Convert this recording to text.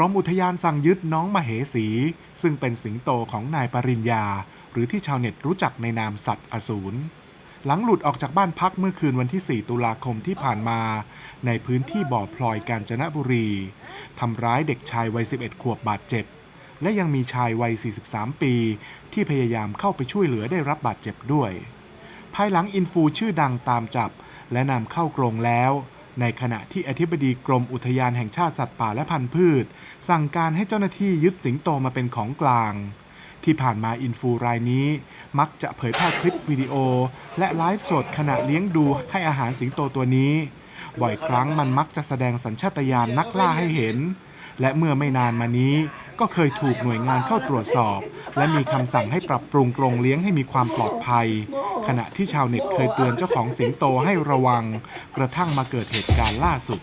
กรมอุทยานสั่งยึดน้องมเหสี ซึ่งเป็นสิงโตของนายปริญญา หรือที่ชาวเน็ตรู้จักในนามสัตว์อสูรหลังหลุดออกจากบ้านพักเมื่อคืนวันที่ 4 ตุลาคมที่ผ่านมา ในพื้นที่บ่อพลอยกาญจนบุรีทำร้ายเด็กชายวัย 11 ขวบบาดเจ็บ และยังมีชายวัย 43 ปี ที่พยายามเข้าไปช่วยเหลือได้รับบาดเจ็บด้วย ภายหลังอินฟูชื่อดังตามจับ และนำเข้ากรงแล้ว ในขณะที่อธิบดีกรมอุทยานแห่งชาติสัตว์ป่าและพันธุ์พืช สั่งการให้เจ้าหน้าที่ยึดสิงโตมาเป็นของกลาง ที่ผ่านมาอินฟูรายนี้ มักจะเผยแพร่คลิปวิดีโอ และไลฟ์สดขณะเลี้ยงดูให้อาหารสิงโตตัวนี้ บ่อยครั้งมันมักจะแสดงสัญชาตญาณนักล่าให้เห็น และเมื่อไม่นานมานี้ ก็เคยถูกหน่วยงานเข้าตรวจสอบ และมีคำสั่งให้ปรับปรุงกรงเลี้ยงให้มีความปลอดภัย ขณะที่ชาวเน็ตเคยเตือนเจ้าของสิงโตให้ระวัง กระทั่งมาเกิดเหตุการณ์ล่าสุด